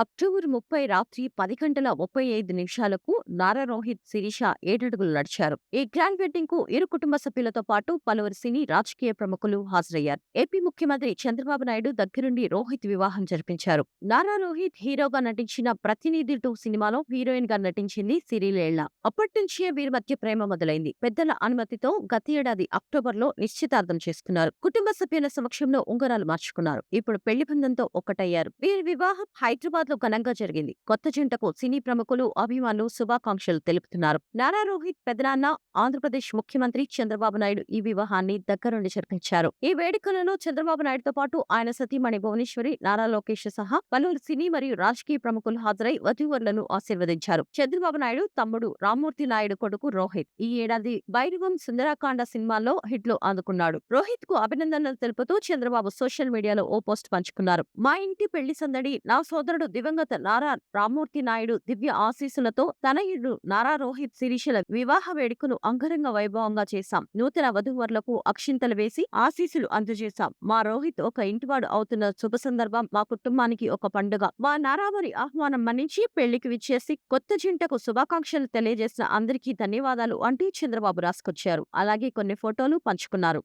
October ముప్పై రాత్రి పది గంటల ముప్పై ఐదు నిమిషాలకు నారా రోహిత్ శిరీష ఏడడుగులు నడిచారు. ఈ గ్రాండ్ వెడ్డింగ్కు ఇరు కుటుంబ సభ్యులతో పాటు పలువురు సినీ రాజకీయ ప్రముఖులు హాజరయ్యారు. ఏపీ ముఖ్యమంత్రి చంద్రబాబు నాయుడు దగ్గరుండి రోహిత్ వివాహం జరిపించారు. నారా రోహిత్ హీరోగా నటించిన ప్రతినిధి టూ సినిమాలో హీరోయిన్గా నటించింది సిరిలేళ్ళ అప్పటి నుంచే వీరి మధ్య ప్రేమ మొదలైంది. పెద్దల అనుమతితో గత ఏడాది అక్టోబర్లో నిశ్చితార్థం చేసుకున్నారు. కుటుంబ సభ్యుల సమక్షంలో ఉంగరాలు మార్చుకున్నారు. ఇప్పుడు పెళ్ళి బంధంతో ఒక్కటయ్యారు. వీరి వివాహం హైదరాబాద్ లో ఘనంగా జరిగింది. కొత్త జంటకు సినీ ప్రముఖులు అభిమానులు శుభాకాంక్షలు తెలుపుతున్నారు. నారా రోహిత్ పెదనాన్న ఆంధ్రప్రదేశ్ ముఖ్యమంత్రి చంద్రబాబు నాయుడు ఈ వివాహాన్ని దగ్గరుండి జరిపించారు. ఈ వేడుకలలో చంద్రబాబు నాయుడుతో పాటు ఆయన సతీమణి భువనేశ్వరి నారా లోకేష్ సహా పలువురు సినీ మరియు రాజకీయ ప్రముఖులు హాజరై వధూవరులను ఆశీర్వదించారు. చంద్రబాబు నాయుడు తమ్ముడు రామ్మూర్తి నాయుడు కొడుకు రోహిత్ ఈ ఏడాది బైరవం సుందరాకాండ సినిమాలో హిట్లు అందుకున్నాడు రోహిత్కు అభినందనలు తెలుపుతూ చంద్రబాబు సోషల్ మీడియాలో ఓ పోస్ట్ పంచుకున్నారు. మా ఇంటి పెళ్ళి సందడి నా సోదరుడు దివంగత నారా రామ్మూర్తి నాయుడు దివ్య ఆశీస్సులతో తనయుడు నారా రోహిత్ శిరీషల వివాహ వేడుకను అంగరంగ వైభవంగా చేశాం. నూతన వధువర్లకు అక్షింతలు వేసి ఆశీస్సులు అందజేశాం. మా రోహిత్ ఒక ఇంటివాడు అవుతున్న శుభ సందర్భం మా కుటుంబానికి ఒక పండుగ. మా నారావారి ఆహ్వానం మన్నించి పెళ్ళికి విచ్చేసి కొత్త జంటకు శుభాకాంక్షలు తెలియజేసిన అందరికీ ధన్యవాదాలు అంటూ చంద్రబాబు రాసుకొచ్చారు. అలాగే కొన్ని ఫోటోలు పంచుకున్నారు.